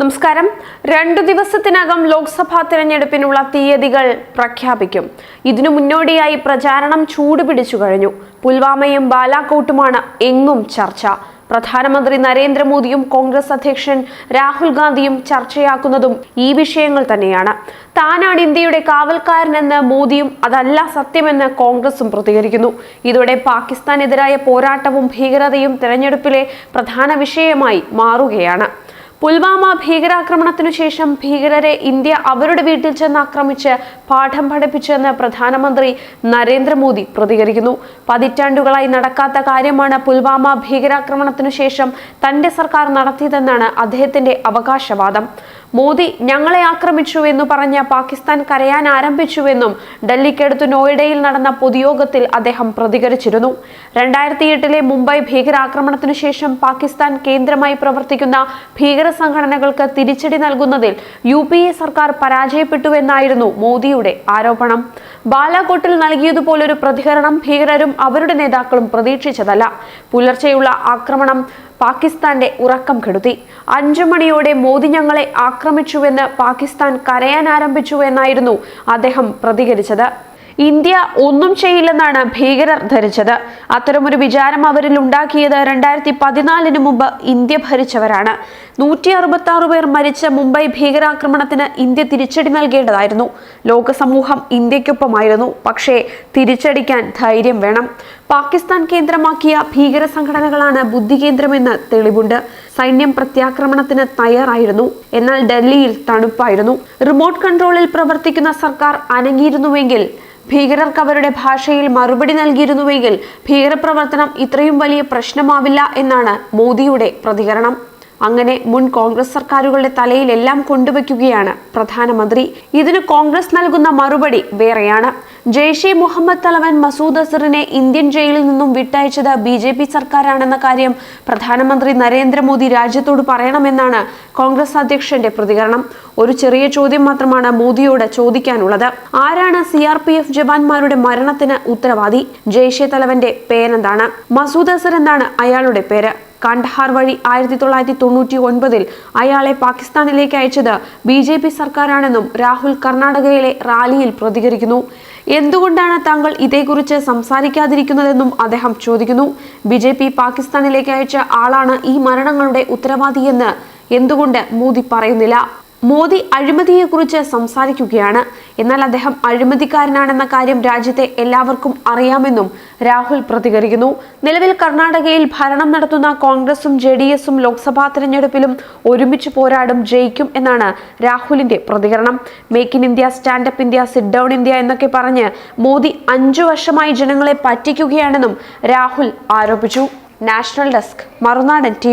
നമസ്കാരം. രണ്ടു ദിവസത്തിനകം ലോക്സഭാ തിരഞ്ഞെടുപ്പിനുള്ള തീയതികൾ പ്രഖ്യാപിക്കും. ഇതിനു മുന്നോടിയായി പ്രചാരണം ചൂടുപിടിച്ചു കഴിഞ്ഞു. പുൽവാമയും ബാലാക്കോട്ടുമാണ് എങ്ങും ചർച്ച. പ്രധാനമന്ത്രി നരേന്ദ്രമോദിയും കോൺഗ്രസ് അധ്യക്ഷൻ രാഹുൽ ഗാന്ധിയും ചർച്ചയാക്കുന്നതും ഈ വിഷയങ്ങൾ തന്നെയാണ്. താനാണ് ഇന്ത്യയുടെ കാവൽക്കാരനെന്ന് മോദിയും അതല്ല സത്യമെന്ന് കോൺഗ്രസും പ്രതികരിക്കുന്നു. ഇതോടെ പാകിസ്ഥാനെതിരായ പോരാട്ടവും ഭീകരതയും തെരഞ്ഞെടുപ്പിലെ പ്രധാന വിഷയമായി മാറുകയാണ്. പുൽവാമ ഭീകരാക്രമണത്തിനു ശേഷം ഭീകരരെ ഇന്ത്യ അവരുടെ വീട്ടിൽ ചെന്ന് ആക്രമിച്ച് പാഠം പഠിപ്പിച്ചെന്ന് പ്രധാനമന്ത്രി നരേന്ദ്രമോദി പ്രതികരിക്കുന്നു. പതിറ്റാണ്ടുകളായി നടക്കാത്ത കാര്യമാണ് പുൽവാമ ഭീകരാക്രമണത്തിനു ശേഷം തന്റെ സർക്കാർ നടത്തിയതെന്നാണ് അദ്ദേഹത്തിന്റെ അവകാശവാദം. മോദി ഞങ്ങളെ ആക്രമിച്ചു എന്ന് പറഞ്ഞ പാകിസ്ഥാൻ കരയാൻ ആരംഭിച്ചുവെന്നും ഡൽഹിക്കടുത്ത് നോയിഡയിൽ നടന്ന പൊതുയോഗത്തിൽ അദ്ദേഹം പ്രതികരിച്ചിരുന്നു. രണ്ടായിരത്തി എട്ടിലെ മുംബൈ ഭീകരാക്രമണത്തിനു ശേഷം പാകിസ്ഥാൻ കേന്ദ്രമായി പ്രവർത്തിക്കുന്ന ഭീകര സംഘടനകൾക്ക് തിരിച്ചടി നൽകുന്നതിൽ യു പി എ സർക്കാർ പരാജയപ്പെട്ടുവെന്നായിരുന്നു മോദിയുടെ ആരോപണം. ബാലാകോട്ടിൽ നൽകിയതുപോലൊരു പ്രതികരണം ഭീകരരും അവരുടെ നേതാക്കളും പ്രതീക്ഷിച്ചതല്ല. പുലർച്ചെയുള്ള ആക്രമണം പാകിസ്ഥാന്റെ ഉറക്കം കെടുത്തി. അഞ്ചു മണിയോടെ മോദി ഞങ്ങളെ ആക്രമിച്ചുവെന്ന് പാകിസ്ഥാൻ കരയാൻ ആരംഭിച്ചുവെന്നായിരുന്നു അദ്ദേഹം പ്രതികരിച്ചത്. ഇന്ത്യ ഒന്നും ചെയ്യില്ലെന്നാണ് ഭീകരർ ധരിച്ചത്. അത്തരമൊരു വിചാരം അവരിൽ ഉണ്ടാക്കിയത് രണ്ടായിരത്തി പതിനാലിന് മുമ്പ് ഇന്ത്യ ഭരിച്ചവരാണ്. നൂറ്റി അറുപത്തി ആറ് പേർ മരിച്ച മുംബൈ ഭീകരാക്രമണത്തിന് ഇന്ത്യ തിരിച്ചടി നൽകേണ്ടതായിരുന്നു. ലോകസമൂഹം ഇന്ത്യക്കൊപ്പമായിരുന്നു പക്ഷേ തിരിച്ചടിക്കാൻ ധൈര്യം വേണം. പാകിസ്ഥാൻ കേന്ദ്രമാക്കിയ ഭീകര സംഘടനകളാണ് ബുദ്ധി കേന്ദ്രമെന്ന് തെളിവുണ്ട്. സൈന്യം പ്രത്യാക്രമണത്തിന് തയ്യാറായിരുന്നു. എന്നാൽ ഡൽഹിയിൽ തണുപ്പായിരുന്നു. റിമോട്ട് കൺട്രോളിൽ പ്രവർത്തിക്കുന്ന സർക്കാർ അനങ്ങിയിരുന്നുവെങ്കിൽ ഭീകരർക്ക് അവരുടെ ഭാഷയിൽ മറുപടി നൽകിയിരുന്നുവെങ്കിൽ ഭീകരപ്രവർത്തനം ഇത്രയും വലിയ പ്രശ്നമാവില്ല എന്നാണ് മോദിയുടെ പ്രതികരണം. അങ്ങനെ മുൻ കോൺഗ്രസ് സർക്കാരുകളുടെ തലയിലെല്ലാം കൊണ്ടുവയ്ക്കുകയാണ് പ്രധാനമന്ത്രി. ഇതിന് കോൺഗ്രസ് നൽകുന്ന മറുപടി വേറെയാണ്. ജെയ്ഷെ മുഹമ്മദ് തലവൻ മസൂദ് അസറിനെ ഇന്ത്യൻ ജയിലിൽ നിന്നും വിട്ടയച്ചത് ബി ജെ പി സർക്കാരാണെന്ന കാര്യം പ്രധാനമന്ത്രി നരേന്ദ്രമോദി രാജ്യത്തോട് പറയണമെന്നാണ് കോൺഗ്രസ് അധ്യക്ഷന്റെ പ്രതികരണം. ഒരു ചെറിയ ചോദ്യം മാത്രമാണ് മോദിയോട് ചോദിക്കാനുള്ളത്. ആരാണ് സി ആർ പി എഫ് ജവാന്മാരുടെ മരണത്തിന് ഉത്തരവാദി? ജെയ്ഷെ തലവന്റെ പേരെന്താണ്? മസൂദ് അസർ എന്നാണ് അയാളുടെ പേര്. കണ്ഡഹാർ വഴി ആയിരത്തി തൊള്ളായിരത്തി തൊണ്ണൂറ്റി ഒൻപതിൽ അയാളെ പാകിസ്ഥാനിലേക്ക് അയച്ചത് ബി ജെ പി സർക്കാരാണെന്നും രാഹുൽ കർണാടകയിലെ റാലിയിൽ പ്രതികരിക്കുന്നു. എന്തുകൊണ്ടാണ് താങ്കൾ ഇതേക്കുറിച്ച് സംസാരിക്കാതിരിക്കുന്നതെന്നും അദ്ദേഹം ചോദിക്കുന്നു. ബി ജെ പി പാകിസ്ഥാനിലേക്ക് അയച്ച ആളാണ് ഈ മരണങ്ങളുടെ ഉത്തരവാദിയെന്ന് എന്തുകൊണ്ട് മോദി പറയുന്നില്ല? മോദി അഴിമതിയെക്കുറിച്ച് സംസാരിക്കുകയാണ്. എന്നാൽ അദ്ദേഹം അഴിമതിക്കാരനാണെന്ന കാര്യം രാജ്യത്തെ എല്ലാവർക്കും അറിയാമെന്നും രാഹുൽ പ്രതികരിക്കുന്നു. നിലവിൽ കർണാടകയിൽ ഭരണം നടത്തുന്ന കോൺഗ്രസും ജെ ഡി എസും ലോക്സഭാ തെരഞ്ഞെടുപ്പിലും ഒരുമിച്ച് പോരാടും ജയിക്കും എന്നാണ് രാഹുലിന്റെ പ്രതികരണം. Make in India stand up India sit down India എന്നൊക്കെ പറഞ്ഞ് മോദി അഞ്ചു വർഷമായി ജനങ്ങളെ പറ്റിക്കുകയാണെന്നും രാഹുൽ ആരോപിച്ചു. നാഷണൽ ഡെസ്ക് മറുനാടൻ ടി